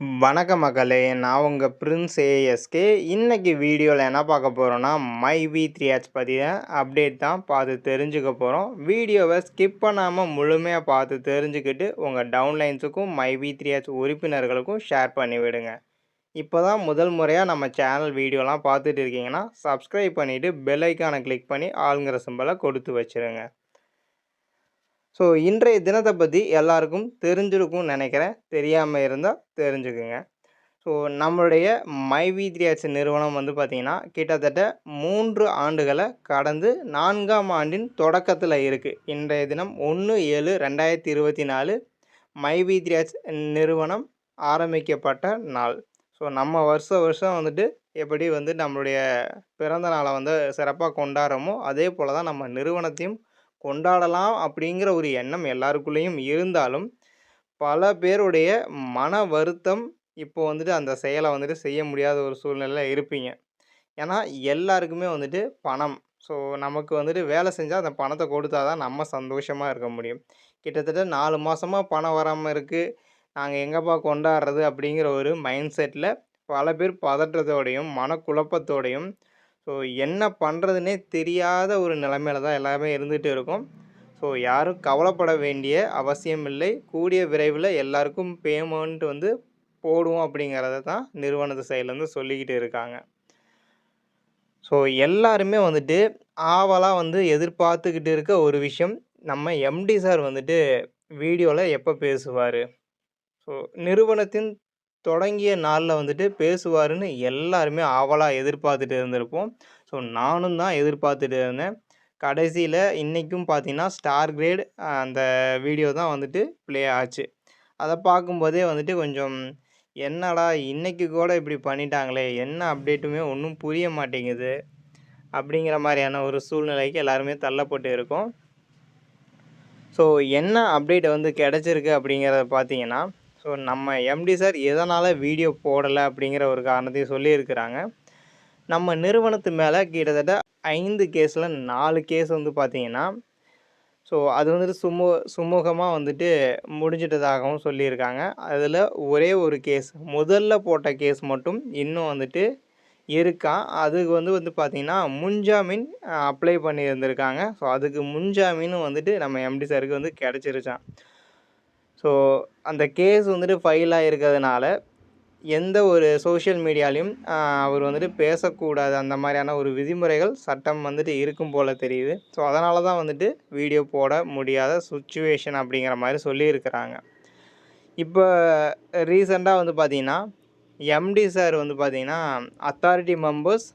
வணக்கம் மக்களே நான் உங்கள் பிரின்ஸ் ஏஎஸ்கே இன்றைக்கி வீடியோவில் என்ன பார்க்க போகிறோன்னா மை வி த்ரீ ஹெச் பற்றிய அப்டேட் தான் பார்த்து தெரிஞ்சுக்க போகிறோம் வீடியோவை ஸ்கிப் பண்ணாமல் முழுமையாக பார்த்து தெரிஞ்சுக்கிட்டு உங்கள் டவுன்லைன்ஸுக்கும் மை வி த்ரீ ஹெச் உறுப்பினர்களுக்கும் ஷேர் பண்ணிவிடுங்க இப்போ தான் முதல் முறையாக நம்ம சேனல் வீடியோலாம் பார்த்துட்டு இருக்கீங்கன்னா சப்ஸ்கிரைப் பண்ணிவிட்டு பெல் ஐக்கானை கிளிக் பண்ணி ஆளுங்கிற சிம்பலை கொடுத்து வச்சுருங்க. ஸோ இன்றைய தினத்தை பற்றி எல்லாருக்கும் தெரிஞ்சிருக்கும்னு நினைக்கிறேன். தெரியாமல் இருந்தால் தெரிஞ்சுக்குங்க. ஸோ நம்மளுடைய மை வி நிறுவனம் வந்து பார்த்திங்கன்னா கிட்டத்தட்ட மூன்று ஆண்டுகளை கடந்து நான்காம் ஆண்டின் தொடக்கத்தில் இருக்குது இன்றைய தினம் ஒன்று ஏழு ரெண்டாயிரத்தி இருபத்தி நாலு மை வி நிறுவனம் ஆரம்பிக்கப்பட்ட நாள். ஸோ நம்ம வருஷ வருஷம் வந்துட்டு எப்படி வந்து நம்மளுடைய பிறந்த நாளை வந்து சிறப்பாக கொண்டாடுறோமோ அதே போல் தான் நம்ம நிறுவனத்தையும் கொண்டாடலாம் அப்படிங்கிற ஒரு எண்ணம் எல்லாருக்குள்ளேயும் இருந்தாலும் பல பேருடைய மன வருத்தம் இப்போ வந்துட்டு அந்த செயலை வந்துட்டு செய்ய முடியாத ஒரு சூழ்நிலையில் இருப்பீங்க. ஏன்னா எல்லாருக்குமே வந்துட்டு பணம். ஸோ நமக்கு வந்துட்டு வேலை செஞ்சால் அந்த பணத்தை கொடுத்தா தான் நம்ம சந்தோஷமாக இருக்க முடியும். கிட்டத்தட்ட நாலு மாதமாக பணம் வராமல் இருக்குது நாங்கள் எங்கேப்பா கொண்டாடுறது அப்படிங்கிற ஒரு மைண்ட் செட்டில் பல பேர் பதற்றத்தோடையும் மனக்குழப்பத்தோடையும் ஸோ என்ன பண்ணுறதுனே தெரியாத ஒரு நிலைமையில தான் எல்லாமே இருந்துகிட்டு இருக்கும். ஸோ யாரும் கவலைப்பட வேண்டிய அவசியம் இல்லை. கூடிய விரைவில் எல்லாருக்கும் பேமெண்ட் வந்து போடுவோம் அப்படிங்கிறத தான் நிறுவனத்து சைட்லேருந்து சொல்லிக்கிட்டு இருக்காங்க. ஸோ எல்லாருமே வந்துட்டு ஆவலாக வந்து எதிர்பார்த்துக்கிட்டு இருக்க ஒரு விஷயம் நம்ம எம்டி சார் வந்துட்டு வீடியோவில் எப்போ பேசுவார்? ஸோ நிறுவனத்தின் தொடங்கிய நாளில் வந்துட்டு பேசுவாருன்னு எல்லாருமே ஆவலாக எதிர்பார்த்துட்டு இருந்திருப்போம். ஸோ நானும் தான் எதிர்பார்த்துட்டு இருந்தேன். கடைசியில் இன்றைக்கும் பார்த்தீங்கன்னா ஸ்டார் கிரேட் அந்த வீடியோ தான் வந்துட்டு ப்ளே ஆச்சு. அதை பார்க்கும்போதே வந்துட்டு கொஞ்சம் என்னடா இன்றைக்கி கூட இப்படி பண்ணிட்டாங்களே என்ன அப்டேட்டுமே ஒன்றும் புரிய மாட்டேங்குது. அப்படிங்கிற மாதிரியான ஒரு சூழ்நிலைக்கு எல்லாருமே தள்ளப்பட்டு இருக்கோம். ஸோ என்ன அப்டேட் வந்து கிடச்சிருக்கு அப்படிங்கிறத பார்த்தீங்கன்னா ஸோ நம்ம எம்டி சார் எதனால் வீடியோ போடலை அப்படிங்கிற ஒரு காரணத்தையும் சொல்லியிருக்கிறாங்க. நம்ம நிறுவனத்து மேலே கிட்டத்தட்ட ஐந்து கேஸில் நாலு கேஸ் வந்து பார்த்திங்கன்னா ஸோ அது வந்துட்டு சுமு சுமூகமாக வந்துட்டு முடிஞ்சிட்டதாகவும் சொல்லியிருக்காங்க. அதில் ஒரே ஒரு கேஸ் முதல்ல போட்ட கேஸ் மட்டும் இன்னும் வந்துட்டு இருக்கான் அதுக்கு வந்து வந்து பார்த்திங்கன்னா முன்ஜாமீன் அப்ளை பண்ணியிருந்திருக்காங்க. ஸோ அதுக்கு முன்ஜாமீனும் வந்துட்டு நம்ம எம்டி சாருக்கு வந்து கிடச்சிருச்சான் ஸோ அந்த கேஸ் வந்துட்டு ஃபைல் ஆகிருக்கிறதுனால எந்த ஒரு சோஷியல் மீடியாலையும் அவர் வந்துட்டு பேசக்கூடாது. அந்த மாதிரியான ஒரு விதிமுறைகள் சட்டம் வந்துட்டு இருக்கும் போல் தெரியுது. ஸோ அதனால தான் வந்துட்டு வீடியோ போட முடியாத சுச்சுவேஷன் அப்படிங்கிற மாதிரி சொல்லியிருக்கிறாங்க. இப்போ ரீசெண்டாக வந்து பார்த்திங்கன்னா எம்டி சார் வந்து பார்த்திங்கன்னா அத்தாரிட்டி மெம்பர்ஸ்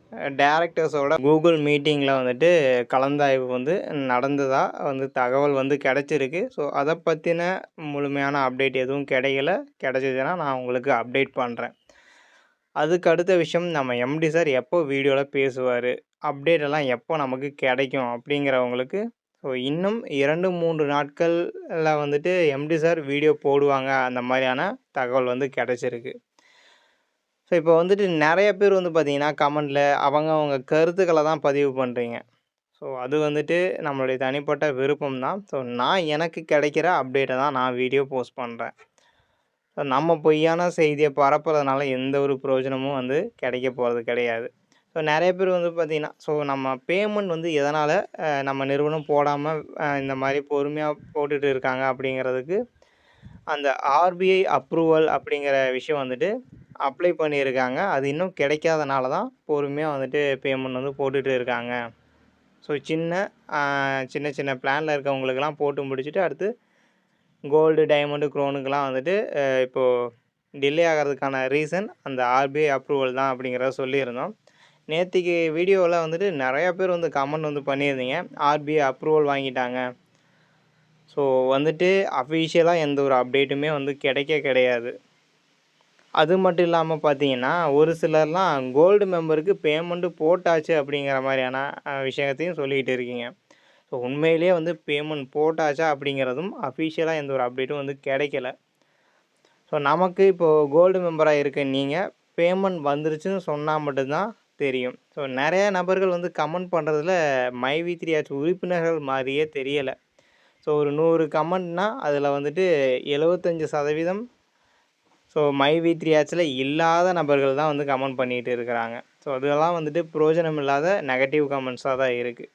டேரக்டர்ஸோட கூகுள் மீட்டிங்கில் வந்துட்டு கலந்தாய்வு வந்து நடந்ததாக வந்து தகவல் வந்து கிடச்சிருக்கு. ஸோ அதை பற்றின முழுமையான அப்டேட் எதுவும் கிடைக்கல. கிடச்சிதுன்னா நான் உங்களுக்கு அப்டேட் பண்ணுறேன் அதுக்கு அடுத்த விஷயம் நம்ம எம்டி சார் எப்போ வீடியோவில் பேசுவார்? அப்டேட் எல்லாம் எப்போ நமக்கு கிடைக்கும் அப்படிங்கிறவங்களுக்கு ஸோ இன்னும் இரண்டு மூன்று நாட்களில் வந்துட்டு எம்டி சார் வீடியோ போடுவாங்க. அந்த மாதிரியான தகவல் வந்து கிடச்சிருக்கு. ஸோ இப்போ வந்துட்டு நிறைய பேர் வந்து பார்த்திங்கன்னா கமெண்டில் அவங்க அவங்க கருத்துக்களை தான் பதிவு பண்ணுறீங்க ஸோ அது வந்துட்டு நம்மளுடைய தனிப்பட்ட விருப்பம் தான். ஸோ நான் எனக்கு கிடைக்கிற அப்டேட்டை தான் நான் வீடியோ போஸ்ட் பண்ணுறேன் ஸோ நம்ம பொய்யான செய்தியை பரப்புறதுனால எந்த ஒரு பிரயோஜனமும் வந்து கிடைக்க போகிறது கிடையாது. ஸோ நிறைய பேர் வந்து பார்த்திங்கன்னா ஸோ நம்ம பேமெண்ட் வந்து எதனால் நம்ம நிறுவனம் போடாமல் இந்த மாதிரி பொறுமையாக போட்டுட்டு இருக்காங்க அப்படிங்கிறதுக்கு அந்த ஆர்பிஐ அப்ரூவல் அப்படிங்கிற விஷயம் வந்துட்டு அப்ளை பண்ணியிருக்காங்க. அது இன்னும் கிடைக்காதனால தான் பொறுமையாக வந்துட்டு பேமெண்ட் வந்து போட்டுகிட்டு இருக்காங்க. ஸோ சின்ன சின்ன சின்ன பிளானில் இருக்கவங்களுக்கெல்லாம் போட்டு முடிச்சுட்டு அடுத்து கோல்டு டைமண்டு க்ரோனுக்கெலாம் வந்துட்டு இப்போது டிலே ஆகிறதுக்கான ரீசன் அந்த ஆர்பிஐ அப்ரூவல் தான் அப்படிங்கிறத சொல்லியிருந்தோம். நேற்றுக்கு வீடியோவில் வந்துட்டு நிறையா பேர் வந்து கமெண்ட் வந்து பண்ணியிருந்தீங்க. ஆர்பிஐ அப்ரூவல் வாங்கிட்டாங்க. ஸோ வந்துட்டு அஃபிஷியலாக எந்த ஒரு அப்டேட்டுமே வந்து கிடைக்க கிடையாது. அது மட்டும் இல்லாமல் பார்த்தீங்கன்னா ஒரு சிலர்லாம் கோல்டு மெம்பருக்கு பேமெண்ட்டு போட்டாச்சு அப்படிங்கிற மாதிரியான விஷயத்தையும் சொல்லிக்கிட்டு இருக்கீங்க. ஸோ உண்மையிலேயே வந்து பேமெண்ட் போட்டாச்சா அப்படிங்கிறதும் அஃபிஷியலாக எந்த ஒரு அப்டேட்டும் வந்து கிடைக்கல. ஸோ நமக்கு இப்போது கோல்டு மெம்பராக இருக்க நீங்கள் பேமெண்ட் வந்துருச்சுன்னு சொன்னால் மட்டும்தான் தெரியும். ஸோ நிறைய நபர்கள் வந்து கமெண்ட் பண்ணுறதுல மை வி உறுப்பினர்கள் மாதிரியே தெரியலை. ஸோ ஒரு நூறு கமெண்ட்னால் அதில் வந்துட்டு எழுபத்தஞ்சி சதவீதம் ஸோ மை வி த்ரீ ஆட்சில் இல்லாத நபர்கள் தான் வந்து கமெண்ட் பண்ணிகிட்டு இருக்கிறாங்க. ஸோ அதெல்லாம் வந்துட்டு பிரயோஜனம் இல்லாத நெகட்டிவ் கமெண்ட்ஸாக தான் இருக்குது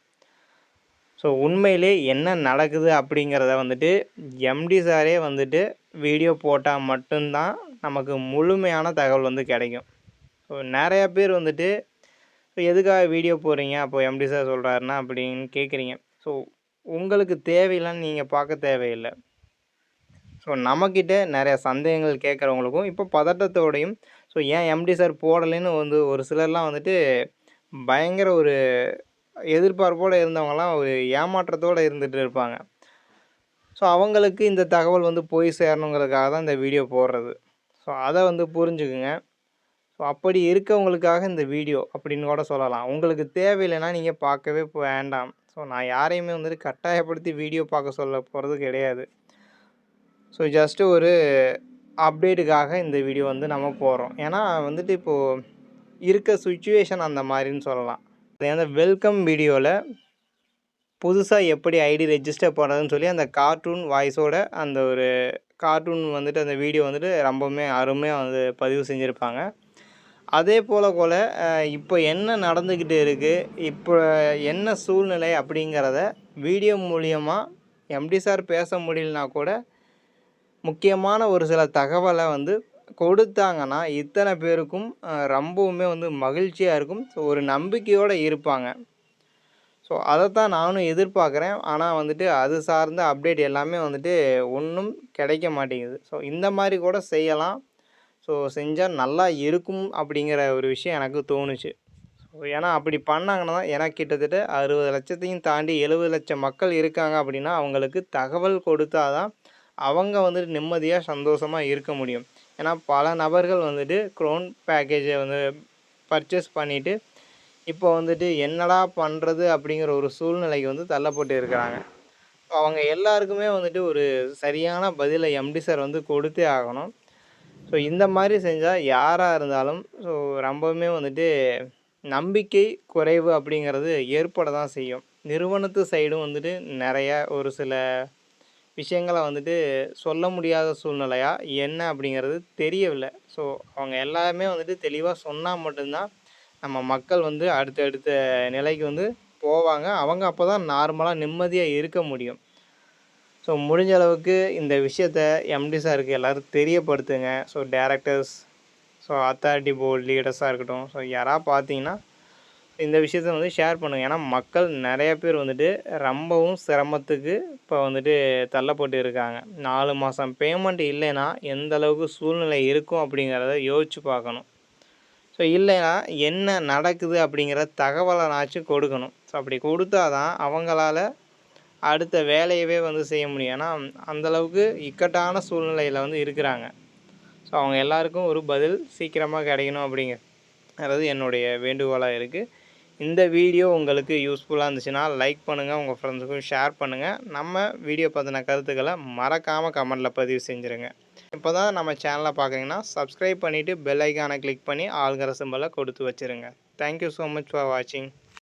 ஸோ உண்மையிலே என்ன நடக்குது அப்படிங்கிறத வந்துட்டு எம்டி சாரே வந்துட்டு வீடியோ போட்டால் மட்டும்தான் நமக்கு முழுமையான தகவல் வந்து கிடைக்கும். ஸோ நிறையா பேர் வந்துட்டு ஸோ எதுக்காக வீடியோ போடுறீங்க? அப்போ எம்டி சார் சொல்கிறாருன்னா அப்படின்னு கேட்குறீங்க ஸோ உங்களுக்கு தேவையில்லைன்னு நீங்கள் பார்க்க தேவையில்லை. ஸோ நம்மக்கிட்ட நிறைய சந்தேகங்கள் கேட்குறவங்களுக்கும் இப்போ பதட்டத்தோடையும் ஸோ ஏன் எம்டி சார் போடலைன்னு வந்து ஒரு சிலர்லாம் வந்துட்டு பயங்கர ஒரு எதிர்பார்ப்போடு இருந்தவங்கலாம் ஒரு ஏமாற்றத்தோடு இருந்துகிட்டு இருப்பாங்க. ஸோ அவங்களுக்கு இந்த தகவல் வந்து போய் சேரணுங்கிறதுக்காக தான் இந்த வீடியோ போடுறது. ஸோ அதை வந்து புரிஞ்சுக்குங்க. ஸோ அப்படி இருக்கவங்களுக்காக இந்த வீடியோ அப்படின்னு கூட சொல்லலாம். உங்களுக்கு தேவையில்லைன்னா நீங்கள் பார்க்கவே வேண்டாம். ஸோ நான் யாரையுமே வந்துட்டு கட்டாயப்படுத்தி வீடியோ பார்க்க சொல்ல போகிறது கிடையாது. ஸோ ஜஸ்ட்டு ஒரு அப்டேட்டுக்காக இந்த வீடியோ வந்து நம்ம போகிறோம் ஏன்னா வந்துட்டு இப்போது இருக்க சுச்சுவேஷன் அந்த மாதிரின்னு சொல்லலாம். அந்த வெல்கம் வீடியோவில் புதுசாக எப்படி ஐடி ரெஜிஸ்டர் பண்ணுறதுன்னு சொல்லி அந்த கார்ட்டூன் வாய்ஸோட அந்த ஒரு கார்ட்டூன் வந்துட்டு அந்த வீடியோ வந்துட்டு ரொம்பவுமே அருமையாக வந்து பதிவு செஞ்சுருப்பாங்க. அதே போல் போல் இப்போ என்ன நடந்துக்கிட்டு இருக்குது இப்போ என்ன சூழ்நிலை அப்படிங்கிறத வீடியோ மூலியமாக எம்டி சார் பேச முடியலனா கூட முக்கியமான ஒரு சில தகவலை வந்து கொடுத்தாங்கன்னா இத்தனை பேருக்கும் ரொம்பவுமே வந்து மகிழ்ச்சியாக இருக்கும். ஸோ ஒரு நம்பிக்கையோடு இருப்பாங்க. ஸோ அதைத்தான் நானும் எதிர்பார்க்குறேன். ஆனால் வந்துட்டு அது சார்ந்த அப்டேட் எல்லாமே வந்துட்டு ஒன்றும் கிடைக்க மாட்டேங்குது. ஸோ இந்த மாதிரி கூட செய்யலாம். ஸோ செஞ்சால் நல்லா இருக்கும் அப்படிங்கிற ஒரு விஷயம் எனக்கு தோணுச்சு. ஸோ ஏன்னா அப்படி பண்ணாங்கன்னா தான் ஏன்னா கிட்டத்தட்ட அறுபது லட்சத்தையும் தாண்டி எழுபது லட்சம் மக்கள் இருக்காங்க அப்படின்னா அவங்களுக்கு தகவல் கொடுத்தா தான் அவங்க வந்துட்டு நிம்மதியாக சந்தோஷமாக இருக்க முடியும். ஏன்னா பல நபர்கள் வந்துட்டு க்ரோன் பேக்கேஜை வந்து பர்ச்சேஸ் பண்ணிவிட்டு இப்போ வந்துட்டு என்னடா பண்ணுறது அப்படிங்கிற ஒரு சூழ்நிலைக்கு வந்து தள்ளப்பட்டு இருக்கிறாங்க. அவங்க எல்லாருக்குமே வந்துட்டு ஒரு சரியான பதிலை எம்டி சார் வந்து கொடுத்தே ஆகணும். ஸோ இந்த மாதிரி செஞ்சால் யாராக இருந்தாலும் ஸோ ரொம்பவுமே வந்துட்டு நம்பிக்கை குறைவு அப்படிங்கிறது ஏற்பட தான் செய்யும். நிறுவனத்து சைடும் வந்துட்டு நிறைய ஒரு சில விஷயங்களை வந்துட்டு சொல்ல முடியாத சூழ்நிலையாக என்ன அப்படிங்கிறது தெரியவில்லை. ஸோ அவங்க எல்லாருமே வந்துட்டு தெளிவாக சொன்னால் மட்டும்தான் நம்ம மக்கள் வந்து அடுத்தடுத்த நிலைக்கு வந்து போவாங்க. அவங்க அப்போ தான் நார்மலாக நிம்மதியாக இருக்க முடியும். ஸோ முடிஞ்ச அளவுக்கு இந்த விஷயத்த எம்டி சாருக்கு எல்லோரும் தெரியப்படுத்துங்க. So directors so authority board லீடர்ஸாக இருக்கட்டும். ஸோ யாராவது பார்த்தீங்கன்னா இந்த விஷயத்த வந்து ஷேர் பண்ணுங்கள் ஏன்னா மக்கள் நிறைய பேர் வந்துட்டு ரொம்பவும் சிரமத்துக்கு இப்போ வந்துட்டு தள்ளப்பட்டு இருக்காங்க. நாலு மாதம் பேமெண்ட் இல்லைன்னா எந்த அளவுக்கு சூழ்நிலை இருக்கும் அப்படிங்கிறத யோசித்து பார்க்கணும். ஸோ இல்லைன்னா என்ன நடக்குது அப்படிங்கிற தகவலைனாச்சும் கொடுக்கணும். ஸோ அப்படி கொடுத்தா தான் அவங்களால அடுத்த வேலையவே வந்து செய்ய முடியும். ஏன்னா அந்தளவுக்கு இக்கட்டான சூழ்நிலையில் வந்து இருக்கிறாங்க. ஸோ அவங்க எல்லாருக்கும் ஒரு பதில் சீக்கிரமாக கிடைக்கணும் அப்படிங்கிறது என்னுடைய வேண்டுகோளாக இருக்குது இந்த வீடியோ உங்களுக்கு யூஸ்ஃபுல்லாக இருந்துச்சுன்னா லைக் பண்ணுங்கள் உங்கள் ஃப்ரெண்ட்ஸுக்கும் ஷேர் பண்ணுங்கள் நம்ம வீடியோ பார்த்தின கருத்துக்களை மறக்காமல் கமெண்டில் பதிவு செஞ்சுருங்க. இப்போ தான் நம்ம சேனலை பார்க்குறீங்கன்னா சப்ஸ்கிரைப் பண்ணிவிட்டு பெல் ஐக்கானை கிளிக் பண்ணி ஆளுங்கிற சிம்பலை கொடுத்து வச்சுருங்க. தேங்க்யூ ஸோ மச் ஃபார் வாட்சிங்